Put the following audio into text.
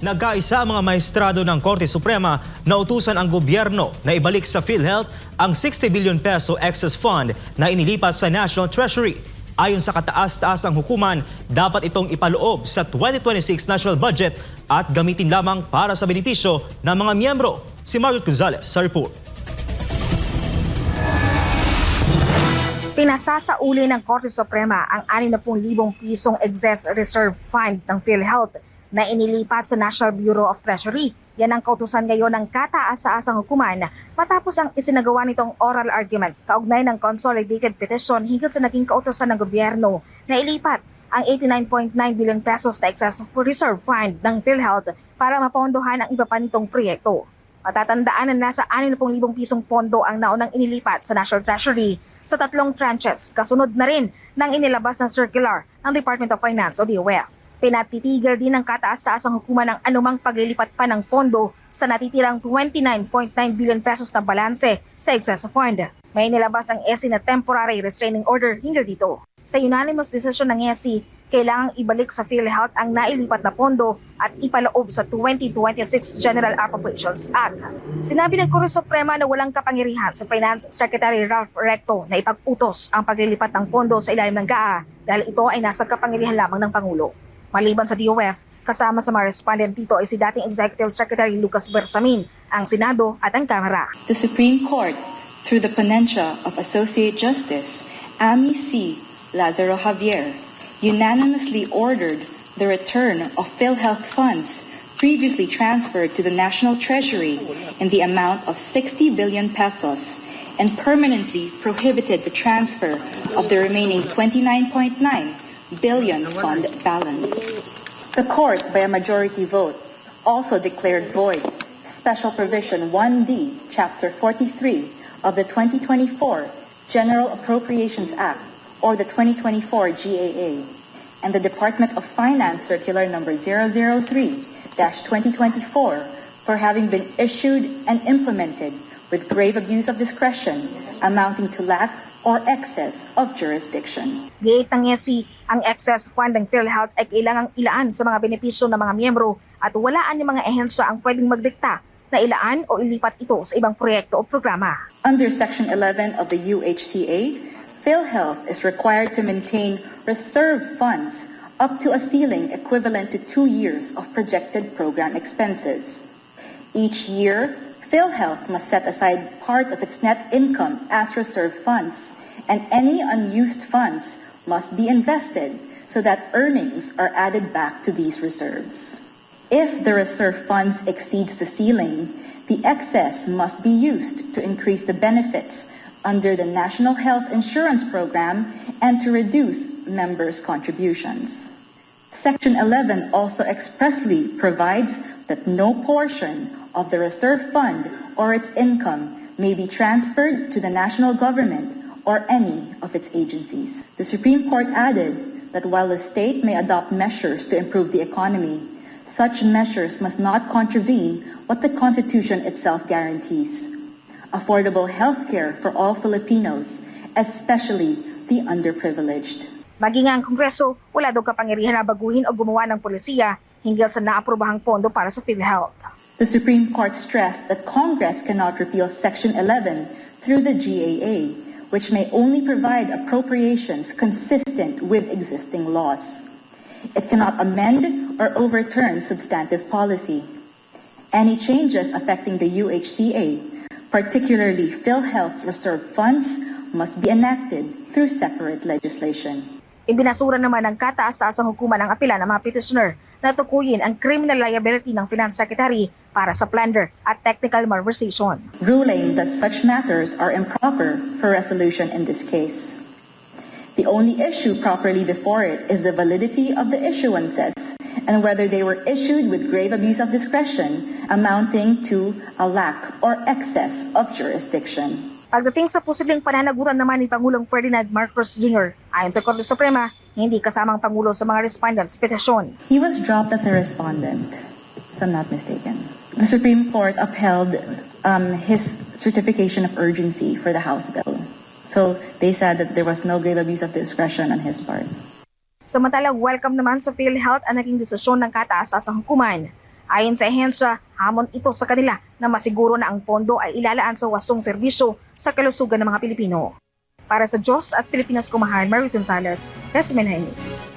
Nagkaisa ang mga maestrado ng Korte Suprema na utusan ang gobyerno na ibalik sa PhilHealth ang 60 billion peso excess fund na inilipas sa National Treasury. Ayon sa kataas-taasang hukuman, dapat itong ipaloob sa 2026 national budget at gamitin lamang para sa benepisyo ng mga miyembro. Si Margaret Gonzalez sa report. Pinasasauli ng Korte Suprema ang 60,000 pisong excess reserve fund ng PhilHealth na inilipat sa National Bureau of Treasury. Yan ang kautusan ngayon ng kataas-taasang hukuman matapos ang isinagawa nitong oral argument kaugnay ng consolidated petition hinggil sa naging kautusan ng gobyerno na ilipat ang 89.9 billion pesos na excess reserve fund ng PhilHealth para mapondohan ang iba pa nitong proyekto. Matatandaan na nasa 60,000 pisong pondo ang naunang inilipat sa National Treasury sa tatlong tranches kasunod na rin ng inilabas na circular ng Department of Finance o DOF. Pinatitigil din ng kataas-taasang hukuman ng anumang paglilipat pa ng pondo sa natitirang 29.9 billion pesos na balanse sa excess fund. May nilabas ang ESI na temporary restraining order hinggil dito. Sa unanimous decision ng ESI, kailangang ibalik sa PhilHealth ang nailipat na pondo at ipaloob sa 2026 General Appropriations Act. Sinabi ng Korte Suprema na walang kapangyarihan sa Finance Secretary Ralph Recto na ipag-utos ang paglilipat ng pondo sa ilalim ng GAA dahil ito ay nasa kapangyarihan lamang ng Pangulo. Maliban sa DOF, kasama sa mga respondent dito ay si dating Executive Secretary Lucas Bersamin, ang Senado at ang Kamara. The Supreme Court, through the ponencia of Associate Justice Amy C. Lazaro Javier, unanimously ordered the return of PhilHealth funds previously transferred to the National Treasury in the amount of 60 billion pesos and permanently prohibited the transfer of the remaining 29.9 billion fund balance. The court, by a majority vote, also declared void Special Provision 1D, Chapter 43 of the 2024 General Appropriations Act, or the 2024 GAA, and the Department of Finance Circular Number 003-2024 for having been issued and implemented with grave abuse of discretion amounting to lack or excess of jurisdiction. Gate ng ESI, ang excess fund ng PhilHealth ay kailangang ilaan sa mga benepisyo ng mga miyembro at walaan ng mga ehensya ang pwedeng magdikta na ilaan o ilipat ito sa ibang proyekto o programa. Under Section 11 of the UHCA, PhilHealth is required to maintain reserve funds up to a ceiling equivalent to two years of projected program expenses. Each year, PhilHealth must set aside part of its net income as reserve funds, and any unused funds must be invested so that earnings are added back to these reserves. If the reserve funds exceeds the ceiling, the excess must be used to increase the benefits under the National Health Insurance Program and to reduce members' contributions. Section 11 also expressly provides that no portion of the reserve fund or its income may be transferred to the national government or any of its agencies. The Supreme Court added that while the state may adopt measures to improve the economy, such measures must not contravene what the Constitution itself guarantees affordable health care for all Filipinos, especially the underprivileged. Maging ang Kongreso, wala daw kapangyarihan na baguhin o gumawa ng polisiya hinggil sa naaprobahang pondo para sa PhilHealth. The Supreme Court stressed that Congress cannot repeal Section 11 through the GAA, which may only provide appropriations consistent with existing laws. It cannot amend or overturn substantive policy. Any changes affecting the UHCA, particularly PhilHealth's reserve funds, must be enacted through separate legislation. Ibinasura naman ng kataas-taasang hukuman ang apela ng mga petitioner na tukuyin ang criminal liability ng Finance Secretary para sa plunder at technical malversation. ruling that such matters are improper for resolution in this case. The only issue properly before it is the validity of the issuances and whether they were issued with grave abuse of discretion amounting to a lack or excess of jurisdiction. Pagdating sa posibleng pananagutan naman ni Pangulong Ferdinand Marcos Jr., ayon sa Korte Suprema, hindi kasamang Pangulo sa mga respondents petisyon. He was dropped as a respondent, if I'm not mistaken. The Supreme Court upheld um, his certification of urgency for the House bill. So they said that there was no grave abuse of discretion on his part. Samantalang welcome naman sa PhilHealth ang naging desisyon ng kataas-taasang hukuman. Ayon sa ehensya, hamon ito sa kanila na masiguro na ang pondo ay ilalaan sa wastong serbisyo sa kalusugan ng mga Pilipino. Para sa Diyos at Pilipinas Kumahan, Mary Gonzalez, Desmen News.